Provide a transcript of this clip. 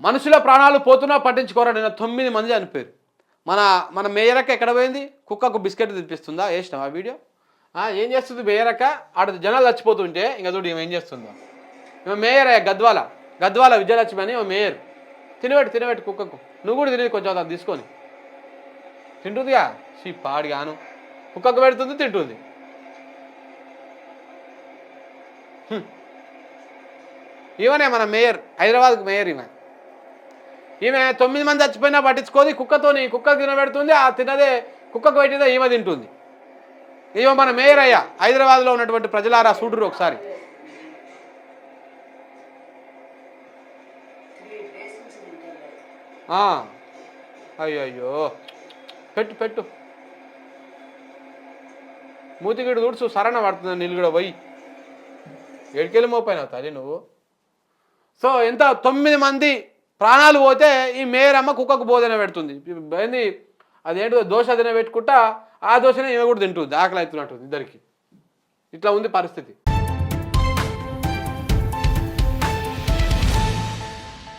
మనుషుల ప్రాణాలు పోతున్నా పట్టించుకోరా నిన్న తొమ్మిది మంది చనిపోయారు. మన మన మేయరక్క ఎక్కడ పోయింది? కుక్కకు బిస్కెట్ తినిపిస్తుందా? వేసినాం ఆ వీడియో? ఏం చేస్తుంది మేయరక్క? ఆడ జనాలు చచ్చిపోతుంటే ఇంకా చూడు ఏం చేస్తుందా. ఈమె మేయర్ అయ్యా గద్వాల. గద్వాల విజయలక్ష్మి అని మేయర్. తినబెట్టు తినబెట్టు కుక్కకు. నువ్వు కూడా తినేది కొంచెం అది తీసుకొని. తింటుందిగా? షీ పాడిగాను కుక్కకు పెడుతుంది తింటుంది. ఇవనే మన మేయర్. హైదరాబాద్కి మేయర్ ఈమె. ఈమె తొమ్మిది మంది చచ్చిపోయినా పట్టించుకోదు కుక్కతోని కుక్క తినబెడుతుంది ఆ తినదే కుక్కకు పెట్టిందే ఈమె తింటుంది. ఈమె మన మేయర్ అయ్యా హైదరాబాద్లో ఉన్నటువంటి ప్రజలారా చూడరు ఒకసారి. అయ్యో అయ్యో పెట్టు పెట్టు. మూతిగిడు తుడుచు సరణ పడుతుంది నీళ్ళు కూడా పోయి. ఏడుకెళ్ళి మోపోయినావు తల్లి నువ్వు? సో ఎంత? తొమ్మిది మంది ప్రాణాలు పోతే ఈ మేరమ్మ కుక్కకు బోధన పెడుతుంది. ఏంది? అదేంటో దోశ తిన పెట్టుకుంటా ఆ దోశనే ఈమె కూడా తింటుంది ఆకలి అవుతున్నట్టుంది ఇద్దరికి. ఇట్లా ఉంది పరిస్థితి.